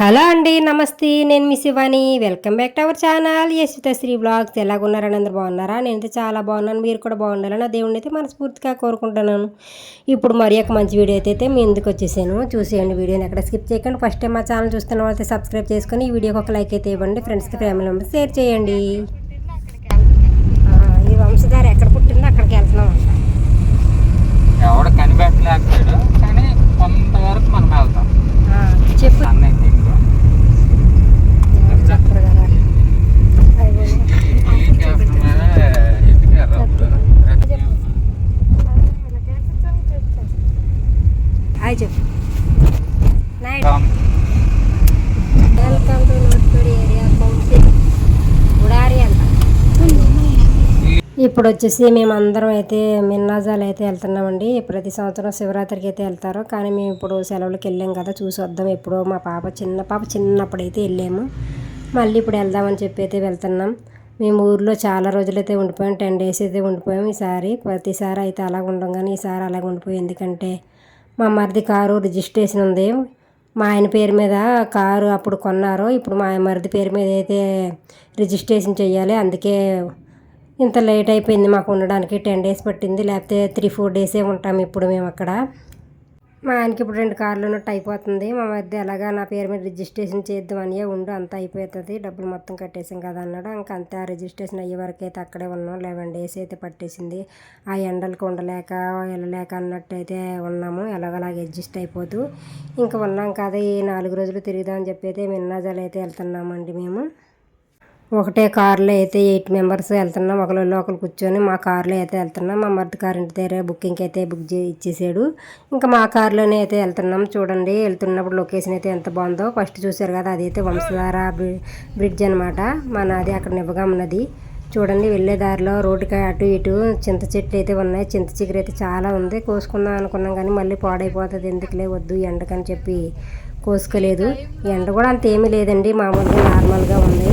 Hello అండి నమస్తే. నేను మీ Shivani. Welcome back to our channel. Yashwitha Sri vlogs. ఎలాగున్నారని అందరు బాగున్నారా? నేనైతే చాలా బాగున్నాను. మీరు కూడా బాగుండాలని నా దేవుడిని అయితే మనస్ఫూర్తిగా కోరుకుంటున్నాను. ఇప్పుడు మరి ఒక మంచి వీడియో అయితే మీ ఎందుకు వచ్చేసాను. చూసేయండి వీడియోని ఎక్కడ స్కిప్ చేయకండి. ఫస్ట్ టైం మా ఛానల్ చూస్తున్న వాళ్ళైతే సబ్స్క్రైబ్ చేసుకొని ఈ వీడియోకి ఒక లైక్ అయితే ఇవ్వండి. ఫ్రెండ్స్కి ఫ్యామిలీ మెంబర్స్ షేర్ చేయండి. ఈ వంశధార ఎక్కడ పుట్టిందో అక్కడికి వెళ్తున్నాం. ఎవడ కనిపెట్టలేకపోయాడు కానీ కొంతవరకు మనం వెళ్తాం ఆ, చెప్పు అన్నయ్య ఇంకో. చెప్పరు కదా అయ్యో. ఈ క్యాప్టెన్ మీద ఎక్కిపోయారు అప్పుడు. హాయ్ చెప్పు. నైట్. వెల్కమ్ టు నోట్పూడి ఏరియా కౌన్సిల్ గుడారి అంట ఇప్పుడు వచ్చేసి మేమందరం అయితే మిన్నాజాలు అయితే వెళ్తున్నామండి. ప్రతి సంవత్సరం శివరాత్రికి అయితే వెళ్తారు. కానీ మేము ఇప్పుడు సెలవులకు వెళ్ళాం కదా చూసి వద్దాం. ఎప్పుడో మా పాప చిన్న పాప చిన్నప్పుడు అయితే వెళ్ళాము. మళ్ళీ ఇప్పుడు వెళ్దామని చెప్పి అయితే వెళ్తున్నాం. మేము ఊర్లో చాలా రోజులైతే ఉండిపోయాం. టెన్ డేస్ అయితే ఉండిపోయాం ఈసారి. ప్రతిసారి అయితే అలాగ ఉండం కానీ ఈసారి అలాగ ఉండిపోయి ఎందుకంటే మా మరిది కారు రిజిస్ట్రేషన్ ఉంది. మా ఆయన పేరు మీద కారు అప్పుడు కొన్నారు. ఇప్పుడు మా మరిది పేరు మీద అయితే రిజిస్ట్రేషన్ చేయాలి అందుకే ఇంత లేట్ అయిపోయింది మాకు ఉండడానికి. టెన్ డేస్ పట్టింది. లేకపోతే త్రీ ఫోర్ డేసే ఉంటాం. ఇప్పుడు మేము అక్కడ. మా ఆయనకి ఇప్పుడు రెండు కార్లు ఉన్నట్టు అయిపోతుంది. మా మధ్య ఎలాగా నా పేరు మీద రిజిస్ట్రేషన్ చేద్దామని ఉండు అంత అయిపోతుంది. డబ్బులు మొత్తం కట్టేసాం కదా అన్నాడు. ఇంకా అంతే ఆ రిజిస్ట్రేషన్ అయ్యే వరకు అయితే అక్కడే ఉన్నాం. లెవెన్ డేస్ అయితే పట్టేసింది. ఆ ఎండలకు ఉండలేక వెళ్ళలేక అన్నట్టు అయితే ఉన్నాము. ఎలాగలాగ అడ్జస్ట్ అయిపోతూ ఇంకా ఉన్నాం కదా. ఈ నాలుగు రోజులు తిరుగుదామని చెప్పి అయితే మిన్నాజాలు అయితే వెళ్తున్నామండి మేము. ఒకటే కార్లో అయితే ఎయిట్ మెంబర్స్ వెళ్తున్నాం. ఒకళ్ళు ఒకరు కూర్చొని మా కారులో అయితే వెళ్తున్నాం. మా మర్ది కార్ ఇంటి దగ్గర బుకింగ్ అయితే బుక్ చే ఇచ్చేసాడు. ఇంకా మా కారులోనే అయితే వెళ్తున్నాం. చూడండి వెళ్తున్నప్పుడు లొకేషన్ అయితే ఎంత బాగుందో. ఫస్ట్ చూశారు కదా అదైతే వంశధార బ్రిడ్జ్ అనమాట మనది అక్కడ నివ్వగా ఉన్నది చూడండి వెళ్ళే దారిలో రోడ్డుకి అటు ఇటు చింత చెట్లు అయితే ఉన్నాయి. చింత చిగురు అయితే చాలా ఉంది. కోసుకుందాం అనుకున్నాం కానీ మళ్ళీ పాడైపోతుంది. ఎందుకులే వద్దు ఎండకని చెప్పి కోసుకోలేదు. ఎండ కూడా అంత ఏమీ లేదండి. మామూలుగా నార్మల్గా ఉంది.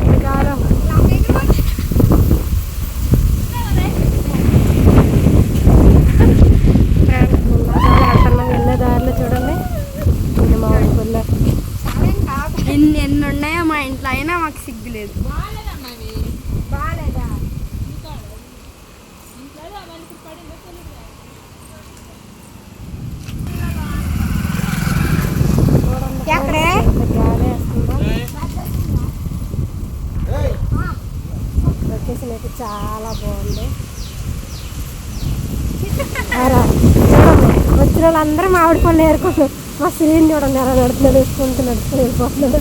వెళ్ళే దారిలో చూడండి ఇది మామిడి పుల్ల. ఎన్ని ఎన్ని ఉన్నాయో మా ఇంట్లో అయినా మాకు సిగ్గు లేదు ఎక్కడే ఎంత గాలి వేస్తుందో. లొకేషన్ అయితే చాలా బాగుంది ఆరా, చూడండి వచ్చిన వాళ్ళందరూ మామిడి పళ్ళు ఏరుకుంటున్నారు. మా శ్రీని చూడండి ఎలా నడుతున్నాడు వేసుకుంటూ నడుచుకుని వెళ్ళిపోతున్నాడు.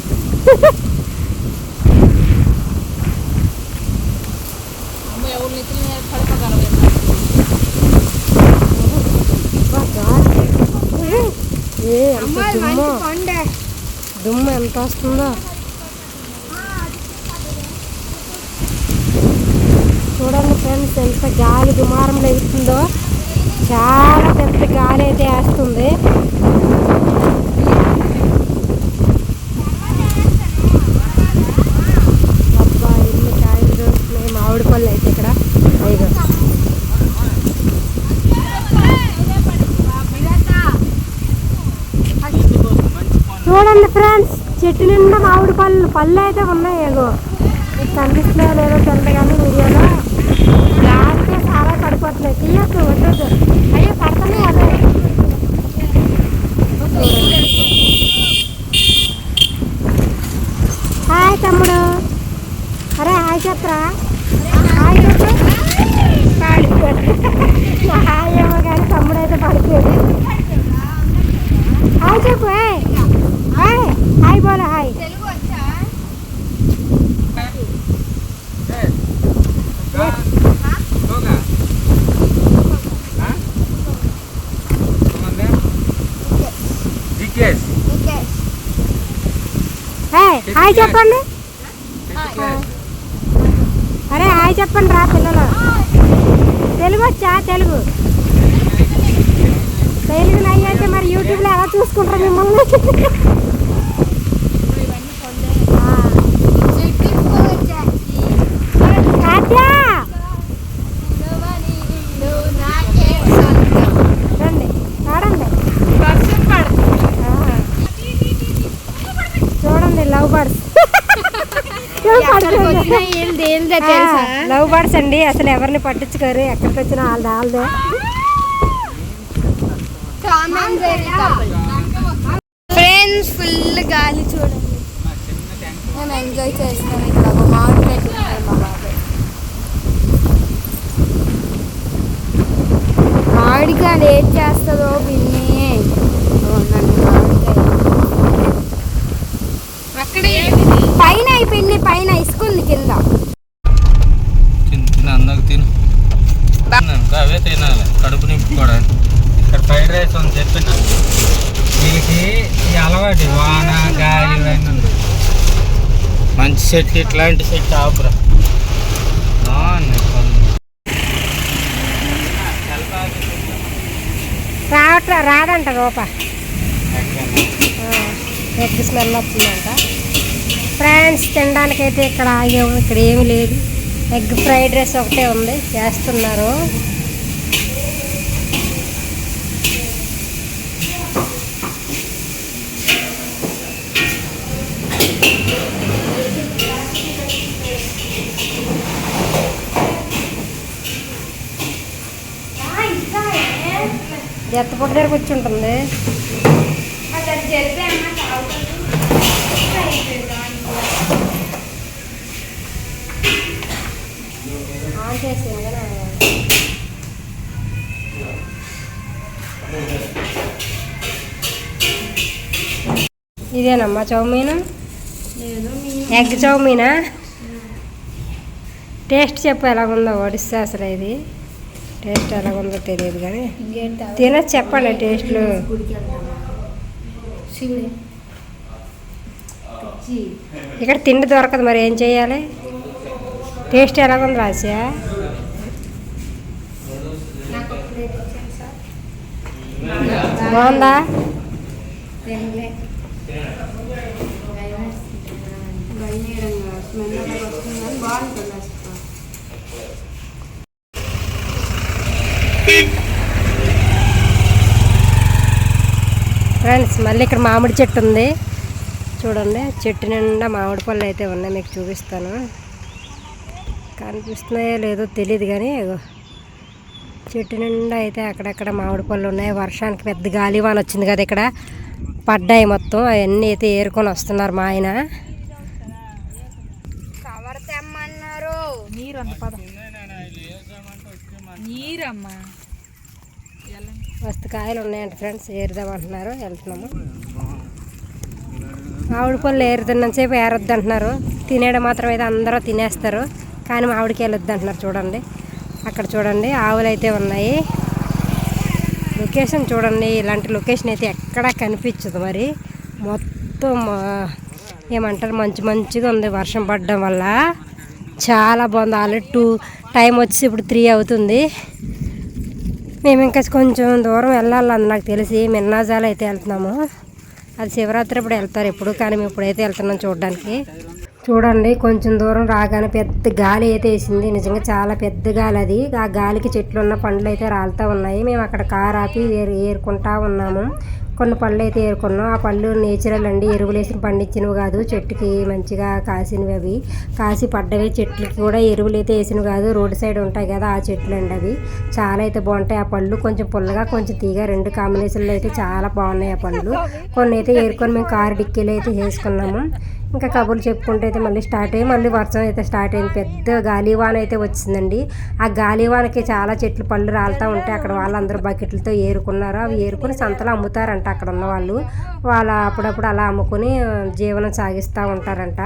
ఏ, దుమ్ము ఎంత వస్తుందో. చూడండి ఫ్రెండ్స్ ఎంత గాలి దుమారం లేగుతుందో. చాలా పెద్ద గాలి అయితే వేస్తుంది. అబ్బా ఇల్లు కాయలు దొరుకుతున్నాయి. మామిడి పళ్ళు అయితే ఇక్కడ. ఐదు చూడండి ఫ్రెండ్స్ చెట్టు నిండా మామిడి పళ్ళు పళ్ళు అయితే ఉన్నాయి. ఏగో మీకు కనిపిస్తున్నాయో లేదో తెలియదు కానీ వీడియోలో. చాలా పడిపోతున్నాయి తీయొద్దు అయ్యో పడుతున్నాయి అదే. హాయ్ తమ్ముడు. అరే హాయ్ చెప్పరా? హాయ్ చెప్పు. హాయ్ ఏమో కానీ తమ్ముడు అయితే పడిపోయాడు. హాయ్ చెప్పు ఏయ్. హాయ్ హాయ్ బోలో హాయ్ తెలుగు వచ్చా గా. పోగా. ఆ? ఏమంది? జికేస్. హాయ్ చెప్పండి. అరే హాయ్ చెప్పండి రా పిల్లలు. తెలుగు వచ్చా తెలుగు? తెలుగు నయ్యి అయితే మరి యూట్యూబ్లో ఎలా చూసుకుంటారు మిమ్మల్ని ఆ. తాత్యా! రండి ఆడండి వర్షం పడుతుంది ఆ. లవ్ బర్డ్స్ ఎక్కడికి వీళ్ళది వీళ్ళదే తెలుసా? లవ్ బర్డ్స్ అండి. అసలు ఎవరిని పట్టించుకోరు. ఎక్కడికి వచ్చినా వాళ్ళది వాళ్ళదే ఫ్రెండ్స్ ఫుల్ గాలి చూడండి. మేము ఎంజాయ్ చేస్తున్నాం ఇక్కడ. ఒక మా బాబాయ్ మామిడికాయలు ఏం చేస్తుందో పిన్ని పైన పిన్ని పైన ఇసుకుంది కింద. అందరికి తిను. అవే తినాలి. కడుపు నింపుకోవడానికి. ఇక్కడ ఫ్రైడ్ రైస్ అని చెప్పిన. వీళ్ళకి ఈ అలవాటు వాన గాలి ఇవన్నీ. మంచి సెట్ ఇట్లాంటి సెట్ ఆపురా. రావట్లే రాదంట రూప? ఎగ్ స్మెల్ వస్తుందంట ఫ్రాన్స్ తినడానికైతే ఇక్కడ ఇక్కడ ఏమీ లేదు. ఎగ్ ఫ్రైడ్ రైస్ ఒకటే ఉంది. చేస్తున్నారు. ఎత్త పొట్టు దగ్గర కూర్చుంటుంది. ఇదేనమ్మా చౌమీను? ఎగ్ చౌమీనా? టేస్ట్ చెప్పు ఎలాగుందో ఒడిస్సా అసలు ఇది? టేస్ట్ ఎలాగుందో తెలియదు కానీ. తినచ్చు చెప్పండి టేస్ట్లు. ఇక్కడ తిండి దొరకదు మరి ఏం చేయాలి? టేస్ట్ ఎలాగుంది రాశా బాగుందా? ఫ్రెండ్స్ మళ్ళీ ఇక్కడ మామిడి చెట్టు ఉంది. చూడండి చెట్టు నిండా మామిడి పళ్ళు అయితే ఉన్నాయి. మీకు చూపిస్తాను. కనిపిస్తున్నాయో లేదో తెలియదు కానీ చెట్టు నిండా అయితే అక్కడక్కడ మామిడి పళ్ళు ఉన్నాయి. వర్షానికి పెద్ద గాలివాన వచ్చింది కదా ఇక్కడ. పడ్డాయి మొత్తం. అవన్నీ అయితే ఏరుకొని వస్తున్నారు మా ఆయన. కవర్ తెమ్మన్నారు. నీరమ్మా. మస్తు కాయలు ఉన్నాయంట ఫ్రెండ్స్ ఏరుదామంటున్నారు వెళ్తున్నాము. మామిడి పళ్ళు ఏరుతున్నంతసేపు ఏరొద్దు అంటున్నారు తినేయడం మాత్రం అయితే అందరూ తినేస్తారు కానీ మామిడికి వెళ్ళొద్దు అంటున్నారు చూడండి. అక్కడ చూడండి ఆవులు అయితే ఉన్నాయి. లొకేషన్ చూడండి ఇలాంటి లొకేషన్ అయితే ఎక్కడా కనిపించదు మరి. మొత్తం ఏమంటారు మంచి మంచిగా ఉంది వర్షం పడడం వల్ల. చాలా బాగుంది. ఆల్రెడీ టూ టైం వచ్చి ఇప్పుడు త్రీ అవుతుంది. మేము ఇంకా కొంచెం దూరం వెళ్ళాలని నాకు తెలిసి మిన్నాజాలు అయితే వెళ్తున్నాము. అది శివరాత్రి ఇప్పుడు వెళ్తారు ఎప్పుడు కానీ మేము ఇప్పుడైతే వెళ్తున్నాం చూడడానికి. చూడండి కొంచెం దూరం రాగానే పెద్ద గాలి అయితే వేసింది. నిజంగా చాలా పెద్ద గాలి అది. ఆ గాలికి చెట్లు ఉన్న పండ్లు అయితే రాలుతూ ఉన్నాయి. మేము అక్కడ కారు ఆపి ఏరుకుంటా ఉన్నాము. కొన్ని పళ్ళు అయితే ఏరుకున్నాం. ఆ పళ్ళు నేచురల్ అండి. ఎరువులు వేసిన పండించినవి కాదు. చెట్టుకి మంచిగా కాసినవి అవి. కాసి పడ్డవి చెట్లకి కూడా ఎరువులు అయితే వేసినవి కాదు. రోడ్డు సైడ్ ఉంటాయి కదా ఆ చెట్లు అండి అవి. చాలా అయితే బాగుంటాయి. ఆ పళ్ళు కొంచెం పుల్లగా కొంచెం తీగ రెండు కాంబినేషన్లో అయితే చాలా బాగున్నాయి ఆ పళ్ళు. కొన్ని అయితే ఏరుకొని మేము కారు డిక్కీలో అయితే వేసుకున్నాము. ఇంకా కబుర్లు చెప్పుకుంటే అయితే మళ్ళీ స్టార్ట్ అయ్యి మళ్ళీ వర్షం అయితే స్టార్ట్ అయింది. పెద్ద గాలివాన అయితే వచ్చిందండి. ఆ గాలివానకి చాలా చెట్లు పళ్ళు రాలుతూ ఉంటే అక్కడ వాళ్ళందరూ బకెట్లతో ఏరుకున్నారు. అవి ఏరుకుని సంతలో అమ్ముతారంట అక్కడ ఉన్న వాళ్ళు. వాళ్ళు అప్పుడప్పుడు అలా అమ్ముకుని జీవనం సాగిస్తూ ఉంటారంట.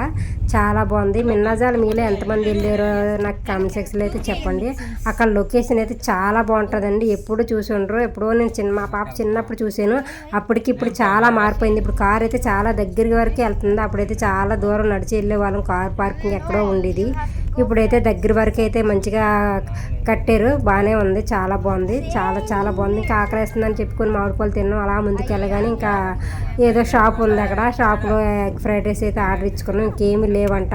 చాలా బాగుంది. మిన్నాజాలు మీలో ఎంతమంది వెళ్ళారో నాకు కామెంట్ సెక్షన్లో అయితే చెప్పండి. అక్కడ లొకేషన్ అయితే చాలా బాగుంటుందండి. ఎప్పుడు చూసి ఉండరు. ఎప్పుడో నేను చిన్న మా పాప చిన్నప్పుడు చూశాను. అప్పటికి ఇప్పుడు చాలా మారిపోయింది ఇప్పుడు కార్ అయితే చాలా దగ్గర వరకు వెళ్తుంది. అప్పుడైతే చాలా చాలా దూరం నడిచి వెళ్ళే వాళ్ళం. కార్ పార్కింగ్ ఎక్కడో ఉండేది. ఇప్పుడైతే దగ్గర వరకు అయితే మంచిగా కట్టారు. బాగానే ఉంది. చాలా బాగుంది. చాలా చాలా బాగుంది. ఇంకా ఆకలిస్తుందని చెప్పుకొని మామిడి పళ్ళు తిన్నాం. అలా ముందుకు వెళ్ళగానే ఇంకా ఏదో షాప్ ఉంది అక్కడ. షాప్లో ఎగ్ ఫ్రైడ్ రైస్ అయితే ఆర్డర్ ఇచ్చుకున్నాం. ఇంకేమీ లేవంట.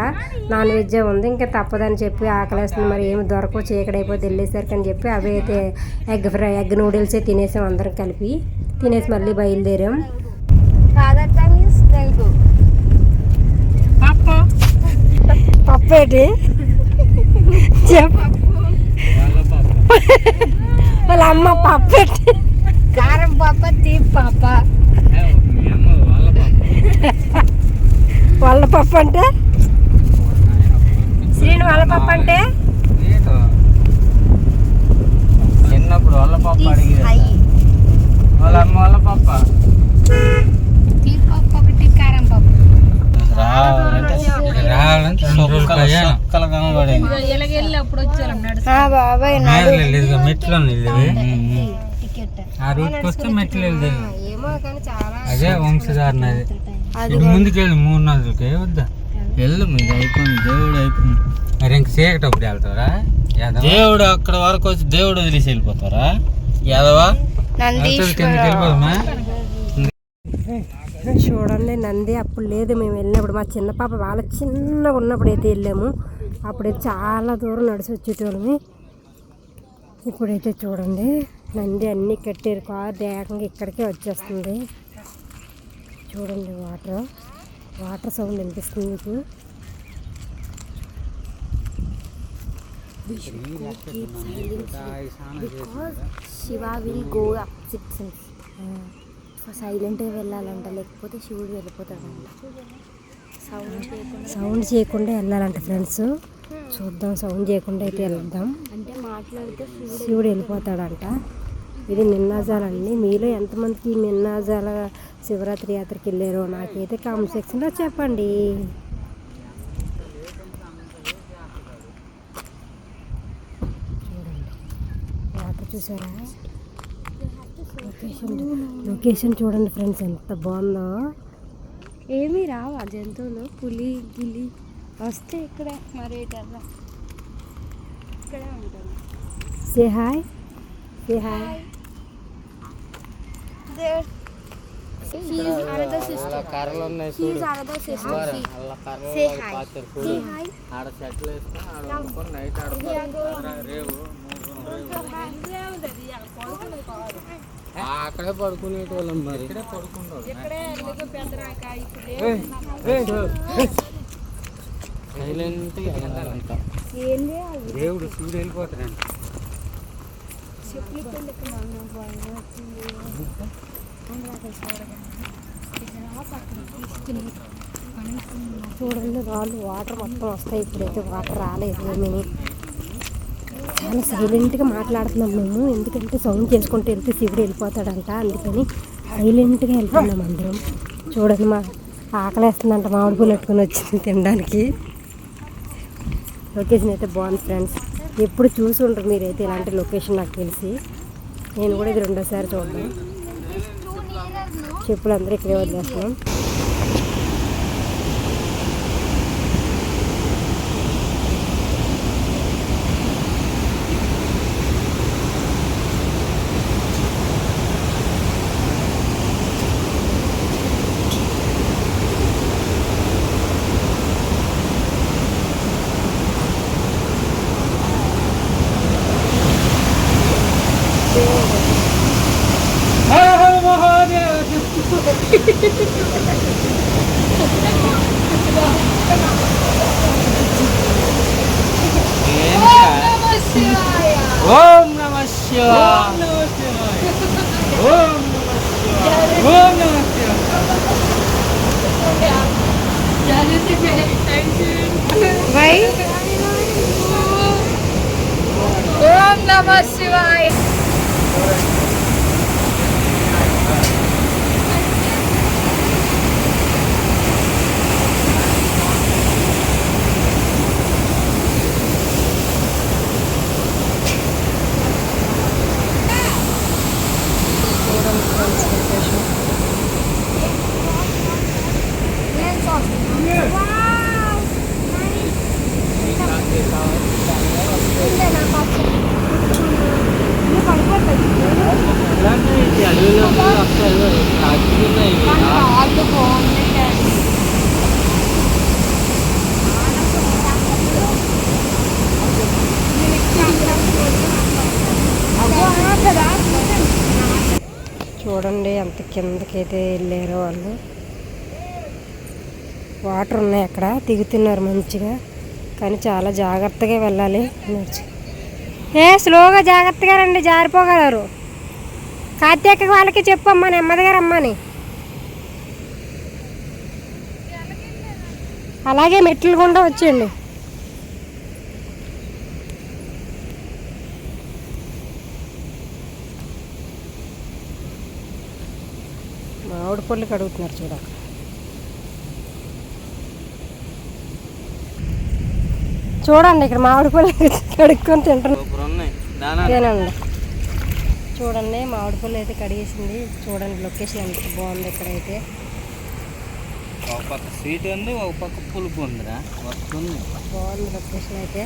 నాన్ వెజ్జే ఉంది. ఇంకా తప్పదని చెప్పి ఆకలేస్తుంది. మరి ఏమి దొరకవు. చీకడైపోతే వెళ్ళేసరికి అని చెప్పి అవి అయితే ఎగ్ ఫ్రై ఎగ్ నూడిల్సే తినేసాం అందరం కలిపి. తినేసి మళ్ళీ బయలుదేరాం. ఫాదర్ తెలుగు పప్పేటి చెప్పు. వాళ్ళ అమ్మ పప్పేటి కారం పాప తీపి పాప వాళ్ళ పప్పు అంటే? శ్రీను వాళ్ళ పప్పు అంటే? చిన్నప్పుడు వాళ్ళ పప్ప అడిగి వాళ్ళ అమ్మ వాళ్ళ పప్ప తీపి పప్పు ఒకటి కారం పప్పు రావాలంటే రావాలంటే సొక్కలు సొక్కలు కనబడింది ఎలాగెళ్ళి అప్పుడు వచ్చారు నడుచు బాబాయ్ మెట్లు ఆ రూట్కి వస్తే మెట్లు వెళ్ళేది అదే ముందుకెళ్ళి మూడు నాలుగుకే వద్దా వెళ్ళు మీద అయిపోయింది దేవుడు అయిపోయింది మరి ఇంక చీకటప్పుడు వెళ్తారా దేవుడు అక్కడ వరకు వచ్చి దేవుడు వదిలేసి వెళ్ళిపోతారా యాదవా కిందకి వెళ్ళిపోదామా చూడండి నంది అప్పుడు లేదు మేము వెళ్ళినప్పుడు. మా చిన్న పాప వాళ్ళ చిన్నగా ఉన్నప్పుడు అయితే వెళ్ళాము. అప్పుడైతే చాలా దూరం నడిచి వచ్చేటోళ్ళమి. ఇప్పుడైతే చూడండి నంది అన్నీ కట్టారు కారు ఏకంగా ఇక్కడికే వచ్చేస్తుంది. చూడండి వాటర్ వాటర్ సౌండ్ వినిపిస్తుంది మీకు. Shiva will go up six సైలెంట్గా వెళ్ళాలంట లేకపోతే శివుడు వెళ్ళిపోతాడంట. సౌండ్ చేయకుండా సౌండ్ చేయకుండా వెళ్ళాలంట ఫ్రెండ్స్. చూద్దాం సౌండ్ చేయకుండా అయితే వెళ్దాం. అంటే మాట్లాడితే శివుడు వెళ్ళిపోతాడంట. ఇది మిన్నాజాలండి మీలో ఎంతమందికి మిన్నాజాల శివరాత్రి యాత్రకి వెళ్ళారో నాకైతే కామెంట్ సెక్షన్లో చెప్పండి. చూడండి. వాటర్ చూసారా? లొకేషన్ లొకేషన్ చూడండి ఫ్రెండ్స్ ఎంత బాగుందో. ఏమీ రావా జంతువులు? పులి గిలి. వస్తే ఇక్కడే మరి ఎటల్లా ఇక్కడే ఉంటుంది. Say hi say hi There. She is another sister. కర్రలు ఉన్నాయి She is another sister. She. అలా కర్రలు Say hi. Say hi. ఆడ చెట్లు వేసుకొని ఆడ వండుకొని నైట్ ఆడుకుంటారు రేవు అక్కడే పడుకునేటోళ్ళం మరి. ఇక్కడే సైలెంట్ చేయాలి దేవుడు రాకేష్ తీసుకుని చూడండి రాళ్ళు వాటర్ మొత్తం వస్తాయి ఇప్పుడైతే. వాటర్ రాలేదు. ఏమీ చాలా సైలెంట్గా మాట్లాడుతున్నాం మేము. ఎందుకంటే సౌండ్ చేసుకుంటూ వెళ్తే శివుడు వెళ్ళిపోతాడంట. అందుకని సైలెంట్గా వెళ్తున్నాం అందరం. చూడండి మా ఆకలేస్తుందంట మామిడి పూలు పెట్టుకుని వచ్చింది తినడానికి. లొకేషన్ అయితే బాగుంది ఫ్రెండ్స్. ఎప్పుడు చూసి ఉంటారు మీరైతే ఇలాంటి లొకేషన్ నాకు తెలిసి. నేను కూడా ఇది రెండోసారి చూడడం చెప్పులు అందరూ ఇక్కడే వదిలేస్తున్నాం. Om Namah Shivaya. Om Namah Shivaya. Om Namah Shivaya. Yeah, this is very Om Namah Shivaya. Water ఉన్నాయి అక్కడ. దిగుతున్నారు మంచిగా. కానీ చాలా జాగ్రత్తగా వెళ్ళాలి. నడిచి ఏ స్లోగా జాగ్రత్తగా రండి. జారిపోగలరు. కార్తీక వాళ్ళకి చెప్పమ్మా నెమ్మదిగా రమ్మని అలాగే మెట్లు గుండా వచ్చేయండి. మామిడి పళ్ళు కడుగుతున్నారు చూడ చూడండి ఇక్కడ మామిడి పళ్ళు కడుక్కొని ఇదేనండి. చూడండి మామిడి పళ్ళు అయితే కడిగేసింది. చూడండి లొకేషన్ ఎంత బాగుంది ఇక్కడైతే. ఒక పక్క స్వీట్ ఉంది ఒక పక్క పులుపు ఉందిరా. వస్తుంది బాగుంది లొకేషన్ అయితే.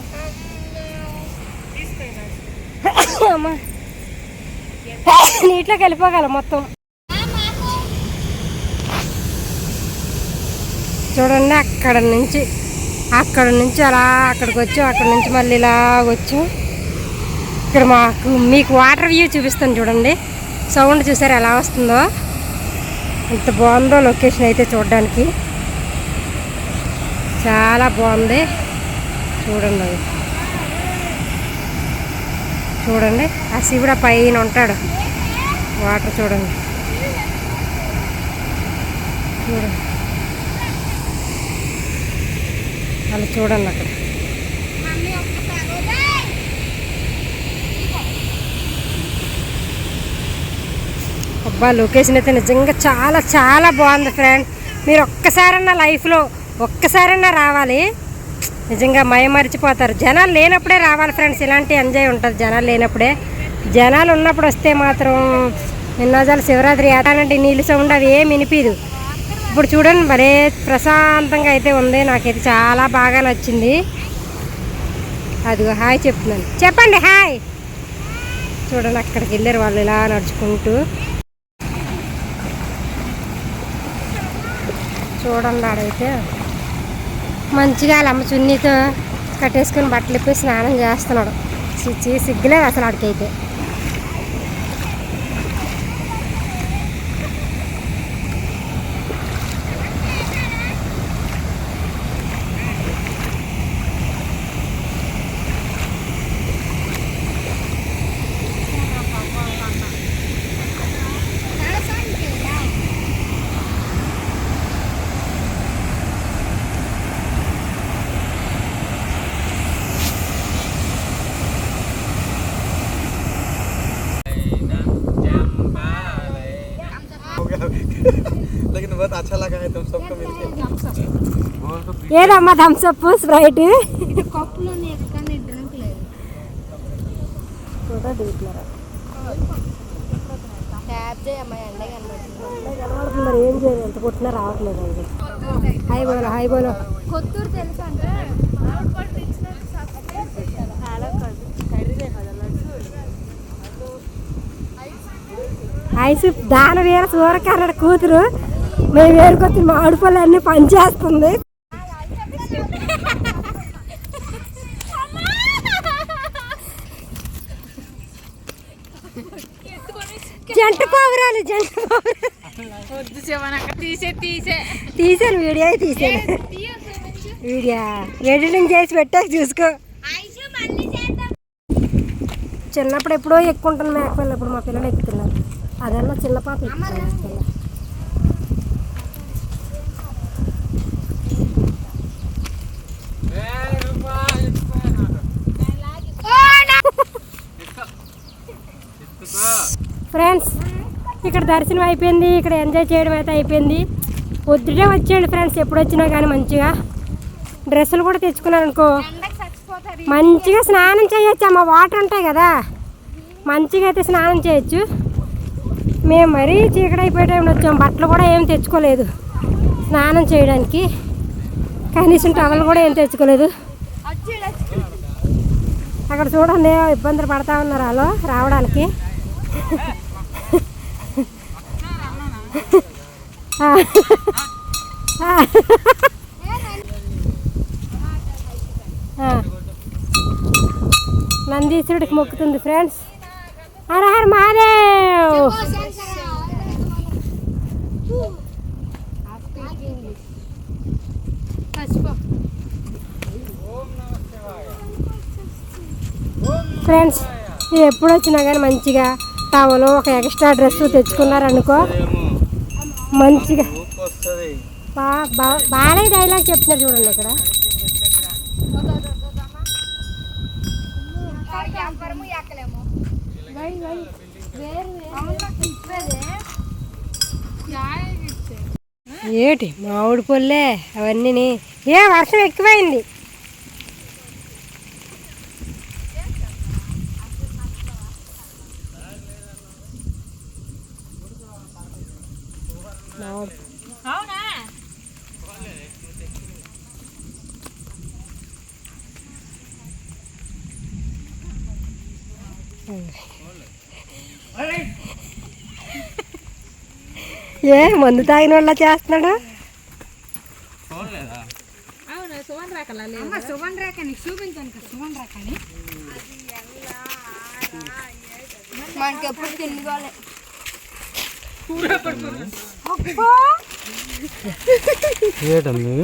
అమ్మా. నీటిలోకి వెళ్ళిపోగలం మొత్తం. చూడండి అక్కడ నుంచి అక్కడ నుంచి అలా అక్కడికి వచ్చాం. అక్కడ నుంచి మళ్ళీ ఇలా వచ్చాం. ఇక్కడ మాకు మీకు వాటర్ వ్యూ చూపిస్తాను చూడండి. సౌండ్ చూసారు ఎలా వస్తుందో? ఎంత బాగుందో లొకేషన్ అయితే చూడడానికి. చాలా బాగుంది. చూడండి. అది చూడండి. ఆ శివుడు ఆ పైన ఉంటాడు. వాటర్ చూడండి. చూడండి. అలా చూడండి అక్కడ అబ్బా లొకేషన్ అయితే నిజంగా చాలా చాలా బాగుంది ఫ్రెండ్ మీరు ఒక్కసారన్నా లైఫ్లో ఒక్కసారన్నా రావాలి. నిజంగా మయమరిచిపోతారు జనాలు లేనప్పుడే రావాలి ఫ్రెండ్స్ ఇలాంటి ఎంజాయ్ ఉంటుంది జనాలు లేనప్పుడే. జనాలు ఉన్నప్పుడు వస్తే మాత్రం నిన్నజాలు శివరాత్రి ఏటానంటే నీళ్ళు సౌండ్ అవి ఏం వినిపించదు ఇప్పుడు చూడండి భలే ప్రశాంతంగా అయితే ఉంది. నాకైతే చాలా బాగా నచ్చింది. అదిగో హాయ్ చెప్తున్నాను. చెప్పండి హాయ్. చూడండి అక్కడికి వెళ్ళారు వాళ్ళు ఇలా నడుచుకుంటూ. చూడండి ఆడైతే. మంచిగా వాళ్ళ అమ్మ చున్నీతో కట్టేసుకొని బట్టలు ఇప్పి స్నానం చేస్తున్నాడు. చిచ్చి సిగ్గులేదు అసలు ఆడికైతే. చేయమ్మా ఎండ కనబడుతుంది. కనబడుతున్నారు ఏం ఎంత కొట్టినా రావట్లేదు అది. హాయ్ బోలో హాయ్ బోలో. కొత్తూరు తెలుసు అంటే? ఐసు దాన వీర సూరకర్ణుడు కూతురు. మేము వేరుకొచ్చి మామిడి పళ్ళు అన్ని పనిచేస్తుంది. తీసాను వీడియో తీసాను. వీడియో ఎడిటింగ్ చేసి పెట్టాక చూసుకో. చిన్నప్పుడు ఎప్పుడో ఎక్కుంటాను మేకపోయిన ఇప్పుడు మా పిల్లలు ఎక్కుతున్నారు. అదన్నా చిన్న పాప ఫ్రెండ్స్ ఇక్కడ దర్శనం అయిపోయింది ఇక్కడ ఎంజాయ్ చేయడం అయితే అయిపోయింది. పొద్దుటే వచ్చేయండి ఫ్రెండ్స్ ఎప్పుడు వచ్చినా కానీ మంచిగా. డ్రెస్సులు కూడా తెచ్చుకున్నాను అనుకో మంచిగా స్నానం చేయొచ్చు అమ్మ వాటర్ ఉంటాయి కదా. మంచిగా అయితే స్నానం చేయొచ్చు. మేము మరీ చీకటి అయిపోయే టైంలో వచ్చాం బట్టలు కూడా ఏం తెచ్చుకోలేదు స్నానం చేయడానికి. కనీసం టవల్ కూడా ఏం తెచ్చుకోలేదు. అక్కడ చూడండి ఇబ్బందులు పడతా ఉన్నారు వాళ్ళు రావడానికి ఆ. ఆ. ఆ. నందీశ్వరుడికి మొక్కుతుంది ఫ్రెండ్స్ హర హర మహాదేవ్. ఫ్రెండ్స్ ఎప్పుడు వచ్చినా కానీ మంచిగా టవలు ఒక ఎక్స్ట్రా డ్రెస్ తెచ్చుకున్నారనుకో మంచిగా. ఊపు వస్తుంది బా బా బాలయ్య డైలాగ్ చెప్తున్నారు చూడండి ఇక్కడ. ఏటి? మామిడి పొల్లే అవన్నీ ఏ వర్షం ఎక్కువైంది మామిడి అవునా ఏ మందు తాగిన వాళ్ళ చేస్తున్నాడు? చూడలేదా అవును సువన్ రాకలా సుమన్ రేఖ నీకు చూపించాను సుమన్ రేఖ మనకి ఎప్పుడు తిండికోలే ఏటమ్మి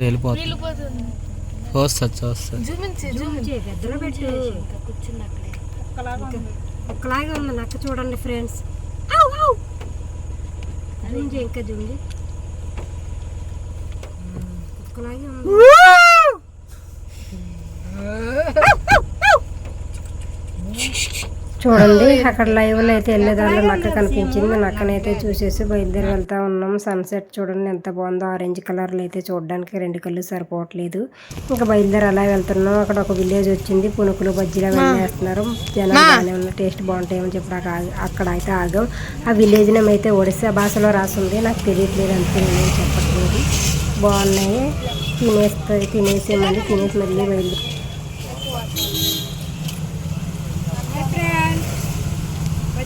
వెళ్ళిపోతుంది. వస్తుంది వస్తుంది. ఒక్కలాగే ఉంది. నక్క చూడండి ఫ్రెండ్స్. చేయి ఇంకా చేయి ఒక్కలాగే ఉంది. చూడండి అక్కడ లైవ్లో అయితే వెళ్ళేదాంట్లో నక్క కనిపించింది. నక్కనైతే చూసేసి బయలుదేరి వెళ్తా ఉన్నాం. సన్సెట్ చూడండి ఎంత బాగుందో. ఆరెంజ్ కలర్లో అయితే చూడడానికి రెండు కళ్ళు సరిపోవట్లేదు. ఇంకా బయలుదేరి అలా వెళ్తున్నాం. అక్కడ ఒక విలేజ్ వచ్చింది. పునుకులు బజ్జీలు అవన్నీ వేస్తున్నారు. జనాలు బాగానే ఉన్న టేస్ట్ బాగుంటాయని చెప్పి అక్కడ అయితే ఆగాం. ఆ విలేజ్ నేమ్ అయితే ఒడిస్సా భాషలో రాసింది. నాకు తెలియట్లేదు అంతే నేనేం చెప్పట్లేదు. బాగున్నాయి. తినేస్తుంది తినేసి మళ్ళీ తినేసి మళ్ళీ బయలుదేరి సో సమస్య ఉంటుంది. పర్లేదు, నిన్ను కావాలంటే అందుకే ఇక్కడ ఆపింది ఎందుకు తెలుసా కావాలంటే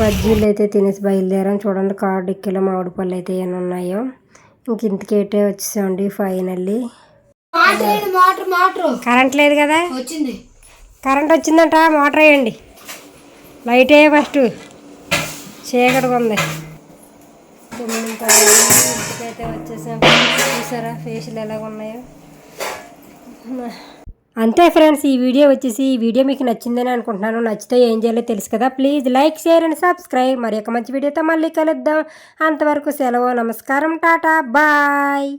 బజ్జీలు అయితే తినేసి బయలుదేరాం. చూడండి కారు డిక్కీలో మామిడి పళ్ళు అయితే ఏమైనా ఉన్నాయో. ఇంక ఇంటికైతే వచ్చేసామండి ఫైనల్లీ. కరెంట్ లేదు కదా? వచ్చింది. కరెంట్ వచ్చిందంట మోటార్ వేయండి. లైట్ వేయ ఫస్ట్. చీకటిగా ఉంది. ఇంటికైతే వచ్చేసాం చూసారా ఫేషియల్ ఎలాగ ఉన్నాయో అంతే ఫ్రెండ్స్ ఈ వీడియో వచ్చేసి ఈ వీడియో మీకు నచ్చిందని అనుకుంటున్నాను. నచ్చితే ఏం చేయాలో తెలుసు కదా. Please like share and subscribe. మరి ఒక మంచి వీడియోతో మళ్ళీ కలుద్దాం. అంతవరకు సెలవు నమస్కారం టాటా బాయ్.